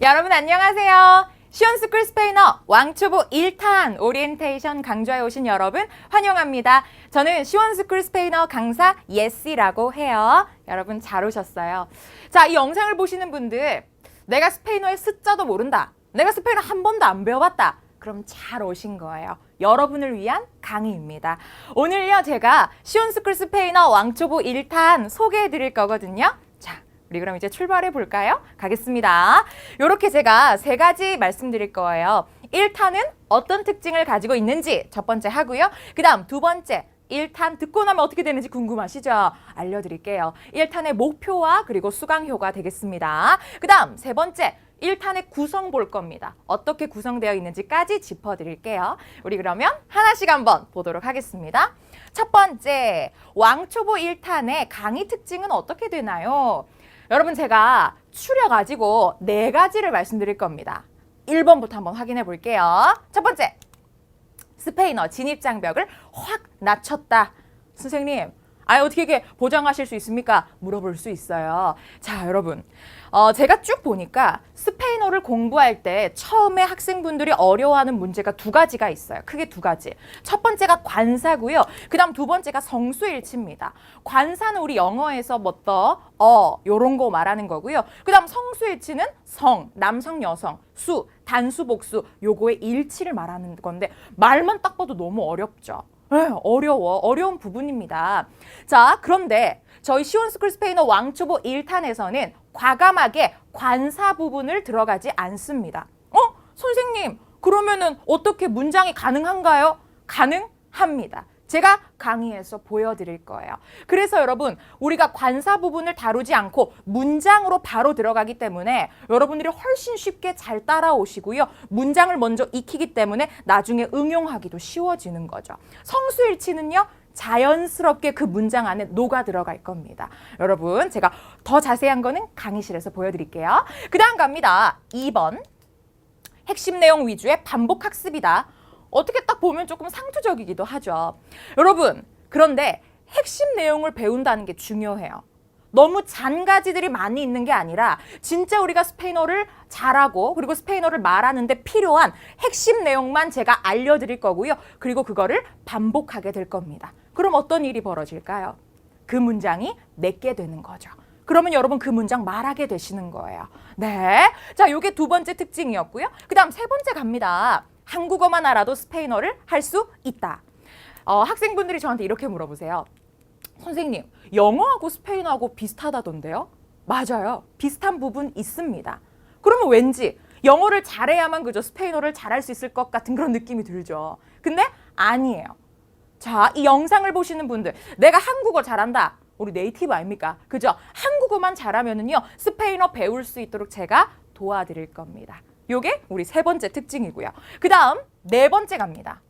여러분 안녕하세요. 시원스쿨 스페인어 왕초보 1탄 오리엔테이션 강좌에 오신 여러분 환영합니다. 저는 시원스쿨 스페인어 강사 예시라고 해요. 여러분 잘 오셨어요. 자, 이 영상을 보시는 분들 내가 스페인어의 숫자도 모른다. 내가 스페인어 한 번도 안 배워봤다. 그럼 잘 오신 거예요. 여러분을 위한 강의입니다. 오늘요 제가 시온스쿨 스페인어 왕초보 1탄 소개해 드릴 거거든요. 자, 우리 그럼 이제 출발해 볼까요? 가겠습니다. 이렇게 제가 세 가지 말씀드릴 거예요. 1탄은 어떤 특징을 가지고 있는지 첫 번째 하고요. 그 다음 두 번째 1탄 듣고 나면 어떻게 되는지 궁금하시죠? 알려드릴게요. 1탄의 목표와 그리고 수강효가 되겠습니다. 그 다음 세 번째 1탄의 구성 볼 겁니다. 어떻게 구성되어 있는지까지 짚어드릴게요. 우리 그러면 하나씩 한번 보도록 하겠습니다. 첫 번째, 왕초보 1탄의 강의 특징은 어떻게 되나요? 여러분 제가 추려가지고 네 가지를 말씀드릴 겁니다. 1번부터 한번 확인해 볼게요. 첫 번째, 스페인어 진입 장벽을 확 낮췄다. 선생님, 아 어떻게 이게 보장하실 수 있습니까? 물어볼 수 있어요. 자, 여러분. 어, 제가 쭉 보니까 스페인어를 공부할 때 처음에 학생분들이 어려워하는 문제가 두 가지가 있어요. 크게 두 가지. 첫 번째가 관사고요. 그다음 두 번째가 성수일치입니다. 관사는 우리 영어에서 뭐 더 어 요런 거 말하는 거고요. 그다음 성수일치는 성, 남성, 여성, 수, 단수, 복수 요거의 일치를 말하는 건데 말만 딱 봐도 너무 어렵죠. 네, 어려워. 어려운 부분입니다. 자, 그런데 저희 시온스쿨 스페인어 왕초보 1탄에서는 과감하게 관사 부분을 들어가지 않습니다. 어? 선생님, 그러면은 어떻게 문장이 가능한가요? 가능합니다. 제가 강의에서 보여드릴 거예요. 그래서 여러분, 우리가 관사 부분을 다루지 않고 문장으로 바로 들어가기 때문에 여러분들이 훨씬 쉽게 잘 따라오시고요. 문장을 먼저 익히기 때문에 나중에 응용하기도 쉬워지는 거죠. 성수일치는요, 자연스럽게 그 문장 안에 녹아 들어갈 겁니다. 여러분, 제가 더 자세한 거는 강의실에서 보여드릴게요. 그 다음 갑니다. 2번. 핵심 내용 위주의 반복 학습이다. 어떻게 딱 보면 조금 상투적이기도 하죠. 여러분, 그런데 핵심 내용을 배운다는 게 중요해요. 너무 잔가지들이 많이 있는 게 아니라 진짜 우리가 스페인어를 잘하고 그리고 스페인어를 말하는데 필요한 핵심 내용만 제가 알려드릴 거고요. 그리고 그거를 반복하게 될 겁니다. 그럼 어떤 일이 벌어질까요? 그 문장이 내게 되는 거죠. 그러면 여러분 그 문장 말하게 되시는 거예요. 네. 자, 요게 두 번째 특징이었고요. 그 다음 세 번째 갑니다. 한국어만 알아도 스페인어를 할 수 있다. 어, 학생분들이 저한테 이렇게 물어보세요. 선생님, 영어하고 스페인어하고 비슷하다던데요? 맞아요. 비슷한 부분 있습니다. 그러면 왠지 영어를 잘해야만 그저 스페인어를 잘할 수 있을 것 같은 그런 느낌이 들죠. 근데 아니에요. 자, 이 영상을 보시는 분들, 내가 한국어 잘한다. 우리 네이티브 아닙니까? 그죠? 한국어만 잘하면은요, 스페인어 배울 수 있도록 제가 도와드릴 겁니다. 요게 우리 세 번째 특징이고요. 그 다음, 네 번째 갑니다.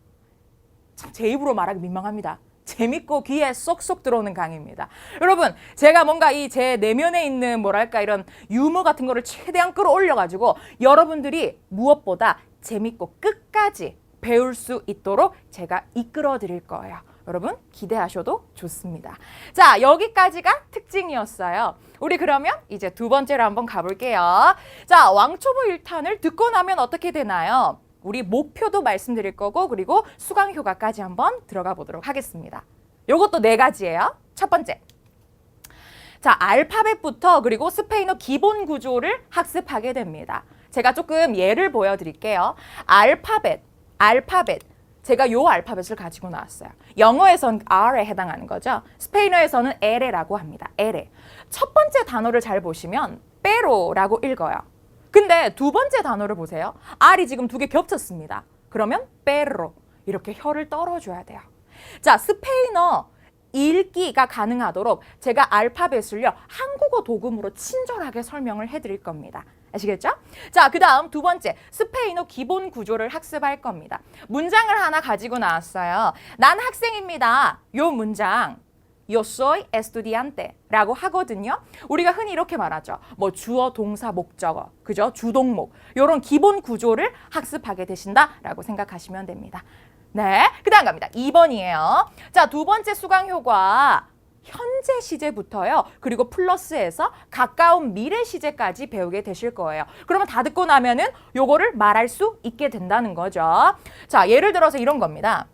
참 제 입으로 말하기 민망합니다. 재밌고 귀에 쏙쏙 들어오는 강의입니다. 여러분, 제가 뭔가 이 제 내면에 있는 뭐랄까 이런 유머 같은 거를 최대한 끌어올려 가지고 여러분들이 무엇보다 재밌고 끝까지 배울 수 있도록 제가 이끌어 드릴 거예요. 여러분 기대하셔도 좋습니다. 자, 여기까지가 특징이었어요. 우리 그러면 이제 두 번째로 한번 가볼게요. 자, 왕초보 1탄을 듣고 나면 어떻게 되나요? 우리 목표도 말씀드릴 거고 그리고 수강 효과까지 한번 들어가 보도록 하겠습니다. 요것도 네 가지예요. 첫 번째. 자, 알파벳부터 그리고 스페인어 기본 구조를 학습하게 됩니다. 제가 조금 예를 보여 드릴게요. 알파벳, 알파벳. 제가 요 알파벳을 가지고 나왔어요. 영어에선 R에 해당하는 거죠. 스페인어에서는 L이라고 합니다. L에. 첫 번째 단어를 잘 보시면 빼로라고 읽어요. 근데 두 번째 단어를 보세요. R이 지금 두 개 겹쳤습니다. 그러면 빼로 이렇게 혀를 떨어줘야 돼요. 자, 스페인어 읽기가 가능하도록 제가 알파벳을요 한국어 도금으로 친절하게 설명을 해드릴 겁니다. 아시겠죠? 자, 그 다음 두 번째, 스페인어 기본 구조를 학습할 겁니다. 문장을 하나 가지고 나왔어요. 난 학생입니다. 요 문장. Yo soy estudiante 라고 하거든요. 우리가 흔히 이렇게 말하죠. 뭐 주어, 동사, 목적어, 그죠? 주동목. 요런 기본 구조를 학습하게 되신다 라고 생각하시면 됩니다. 네. 그 다음 갑니다. 2번이에요. 자, 두 번째 수강 효과. 현재 시제부터요. 그리고 플러스해서 가까운 미래 시제까지 배우게 되실 거예요. 그러면 다 듣고 나면은 요거를 말할 수 있게 된다는 거죠. 자, 예를 들어서 이런 겁니다.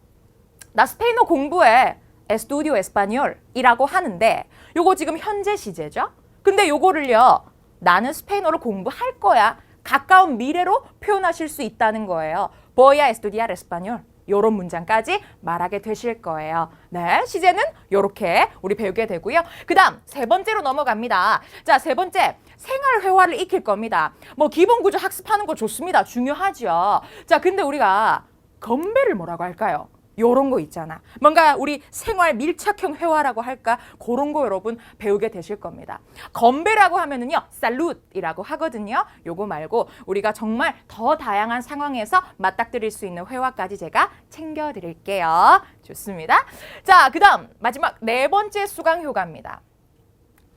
나 스페인어 공부해. 에스투디오 에스파뇰이라고 하는데 요거 지금 현재 시제죠. 근데 요거를요. 나는 스페인어를 공부할 거야. 가까운 미래로 표현하실 수 있다는 거예요. Voy a estudiar español. 요런 문장까지 말하게 되실 거예요. 네, 시제는 요렇게 우리 배우게 되고요. 그다음 세 번째로 넘어갑니다. 자, 세 번째 생활 회화를 익힐 겁니다. 뭐 기본 구조 학습하는 거 좋습니다. 중요하죠. 자, 근데 우리가 건배를 뭐라고 할까요? 요런 거 있잖아. 뭔가 우리 생활 밀착형 회화라고 할까? 그런 거 여러분 배우게 되실 겁니다. 건배라고 하면은요, 살룻이라고 하거든요. 요거 말고 우리가 정말 더 다양한 상황에서 맞닥뜨릴 수 있는 회화까지 제가 챙겨 드릴게요. 좋습니다. 자, 그다음 마지막 네 번째 수강 효과입니다.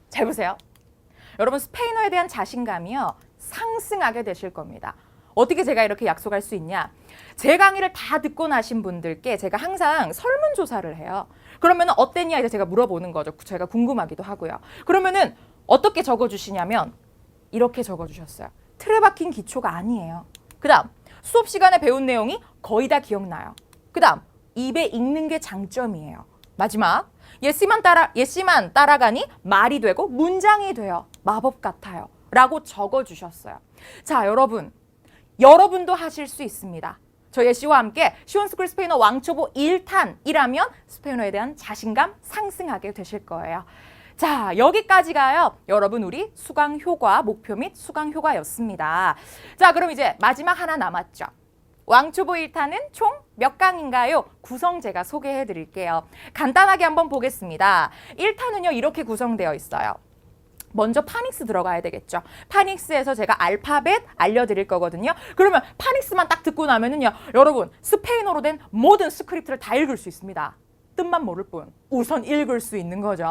잘 보세요. 여러분 스페인어에 대한 자신감이요 상승하게 되실 겁니다. 어떻게 제가 이렇게 약속할 수 있냐? 제 강의를 다 듣고 나신 분들께 제가 항상 설문조사를 해요. 그러면 어땠냐 이제 제가 물어보는 거죠. 제가 궁금하기도 하고요. 그러면은 어떻게 적어주시냐면 이렇게 적어주셨어요. 틀에 박힌 기초가 아니에요. 그 다음 수업 시간에 배운 내용이 거의 다 기억나요. 그 다음 입에 읽는 게 장점이에요. 마지막 예시만 따라 예시만 따라가니 말이 되고 문장이 돼요. 마법 같아요. 라고 적어 주셨어요. 자, 여러분. 여러분도 하실 수 있습니다. 저 예시와 함께 시원스쿨 스페인어 왕초보 1탄이라면 스페인어에 대한 자신감 상승하게 되실 거예요. 자, 여기까지가요. 여러분 우리 수강 효과 목표 및 수강 효과였습니다. 자, 그럼 이제 마지막 하나 남았죠. 왕초보 1탄은 총 몇 강인가요? 구성 제가 소개해 드릴게요. 간단하게 한번 보겠습니다. 1탄은요, 이렇게 구성되어 있어요. 먼저 파닉스 들어가야 되겠죠. 파닉스에서 제가 알파벳 알려드릴 거거든요. 그러면 파닉스만 딱 듣고 나면은요, 여러분 스페인어로 된 모든 스크립트를 다 읽을 수 있습니다. 뜻만 모를 뿐 우선 읽을 수 있는 거죠.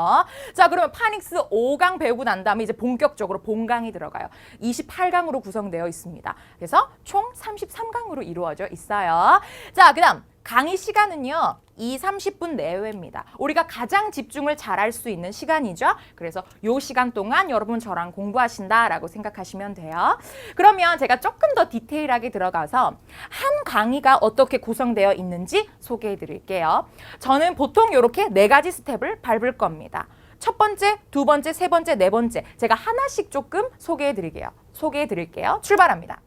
자, 그러면 파닉스 5강 배우고 난 다음에 이제 본격적으로 본강이 들어가요. 28강으로 구성되어 있습니다. 그래서 총 33강으로 이루어져 있어요. 자, 그 다음 강의 시간은요. 2, 30분 내외입니다. 우리가 가장 집중을 잘할 수 있는 시간이죠. 그래서 요 시간 동안 여러분 저랑 공부하신다라고 생각하시면 돼요. 그러면 제가 조금 더 디테일하게 들어가서 한 강의가 어떻게 구성되어 있는지 소개해 드릴게요. 저는 보통 이렇게 네 가지 스텝을 밟을 겁니다. 첫 번째, 두 번째, 세 번째, 네 번째 제가 하나씩 조금 소개해 드릴게요. 소개해 드릴게요. 출발합니다.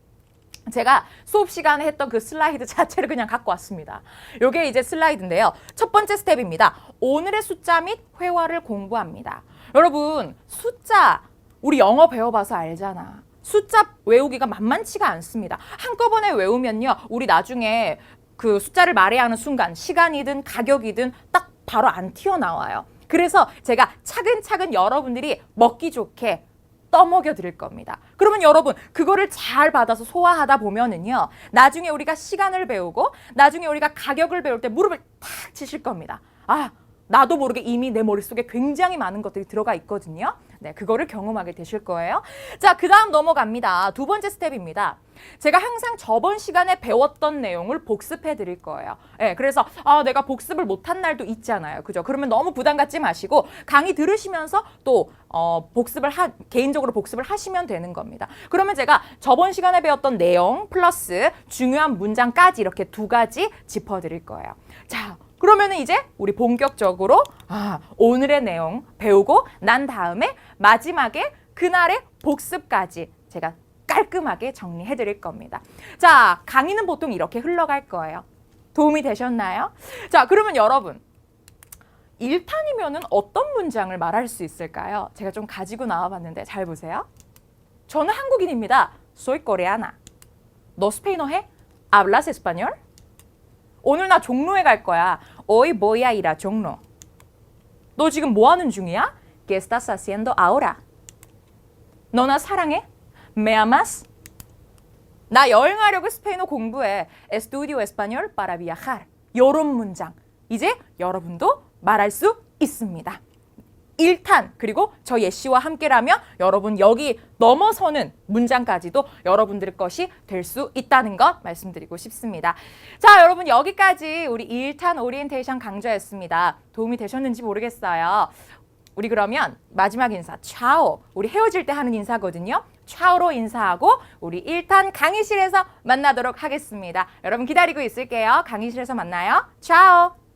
제가 수업 시간에 했던 그 슬라이드 자체를 그냥 갖고 왔습니다. 요게 이제 슬라이드인데요. 첫 번째 스텝입니다. 오늘의 숫자 및 회화를 공부합니다. 여러분, 숫자 우리 영어 배워봐서 알잖아. 숫자 외우기가 만만치가 않습니다. 한꺼번에 외우면요. 우리 나중에 그 숫자를 말해야 하는 순간 시간이든 가격이든 딱 바로 안 튀어나와요. 그래서 제가 차근차근 여러분들이 먹기 좋게 떠먹여 드릴 겁니다. 그러면 여러분 그거를 잘 받아서 소화하다 보면은요. 나중에 우리가 시간을 배우고 나중에 우리가 가격을 배울 때 무릎을 탁 치실 겁니다. 아, 나도 모르게 이미 내 머릿속에 굉장히 많은 것들이 들어가 있거든요. 네, 그거를 경험하게 되실 거예요. 자, 그 다음 넘어갑니다. 두 번째 스텝입니다. 제가 항상 저번 시간에 배웠던 내용을 복습해 드릴 거예요. 네, 그래서 아, 내가 복습을 못한 날도 있잖아요. 그죠? 그러면 너무 부담 갖지 마시고 강의 들으시면서 또 어, 복습을 하, 개인적으로 복습을 하시면 되는 겁니다. 그러면 제가 저번 시간에 배웠던 내용 플러스 중요한 문장까지 이렇게 두 가지 짚어 드릴 거예요. 자, 그러면은 이제 우리 본격적으로 아, 오늘의 내용 배우고 난 다음에 마지막에 그날의 복습까지 제가 깔끔하게 정리해 드릴 겁니다. 자, 강의는 보통 이렇게 흘러갈 거예요. 도움이 되셨나요? 자, 그러면 여러분 1탄이면은 어떤 문장을 말할 수 있을까요? 제가 좀 가지고 나와 봤는데 잘 보세요. 저는 한국인입니다. Soy coreana. 너 스페인어 해? ¿Hablas español? 오늘 나 종로에 갈 거야. A ir a 종로. 너 지금 뭐 하는 중이야? ¿Qué estás haciendo ahora? 너 나 사랑해? ¿Me amas? 나 여행하려고 스페인어 공부해. Estudio español para viajar. 요런 문장. 이제 여러분도 말할 수 있습니다. 1탄 그리고 저 예시와 함께라면 여러분 여기 넘어서는 문장까지도 여러분들 것이 될 수 있다는 것 말씀드리고 싶습니다. 자 여러분 여기까지 우리 1탄 오리엔테이션 강좌였습니다. 도움이 되셨는지 모르겠어요. 우리 그러면 마지막 인사 차오. 우리 헤어질 때 하는 인사거든요. 차오로 인사하고 우리 1탄 강의실에서 만나도록 하겠습니다. 여러분 기다리고 있을게요. 강의실에서 만나요. 차오.